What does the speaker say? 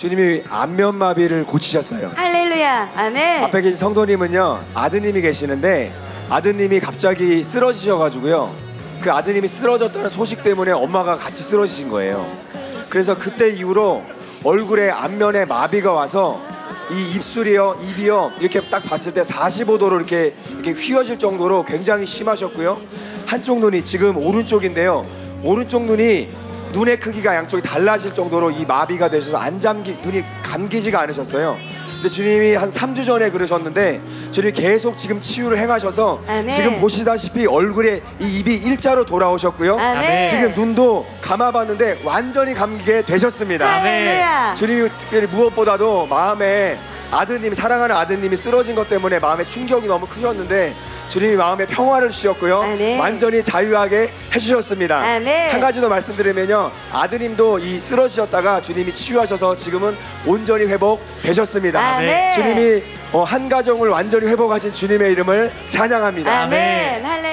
주님이 안면마비를 고치셨어요. 할렐루야. 아멘. 앞에 계신 성도님은요 아드님이 계시는데 아드님이 갑자기 쓰러지셔가지고요 그 아드님이 쓰러졌다는 소식 때문에 엄마가 같이 쓰러지신 거예요. 그래서 그때 이후로 얼굴에 안면에 마비가 와서 이 입술이요 입이요 이렇게 딱 봤을 때 45도로 이렇게 이렇게 휘어질 정도로 굉장히 심하셨고요 한쪽 눈이 지금 오른쪽인데요 오른쪽 눈이 눈의 크기가 양쪽이 달라질 정도로 이 마비가 되셔서 안 잠기 눈이 감기지가 않으셨어요. 근데 주님이 한 3주 전에 그러셨는데 주님이 계속 지금 치유를 행하셔서 아멘. 지금 보시다시피 얼굴에 이 입이 일자로 돌아오셨고요. 아멘. 지금 눈도 감아봤는데 완전히 감기게 되셨습니다. 주님이 특별히 무엇보다도 마음에 아드님 사랑하는 아드님이 쓰러진 것 때문에 마음의 충격이 너무 크셨는데 주님이 마음에 평화를 주셨고요 아멘. 완전히 자유하게 해주셨습니다 아멘. 한 가지 더 말씀드리면요 아드님도 이 쓰러지셨다가 주님이 치유하셔서 지금은 온전히 회복되셨습니다 아멘. 주님이 어, 한 가정을 완전히 회복하신 주님의 이름을 찬양합니다 아멘. 할렐루야.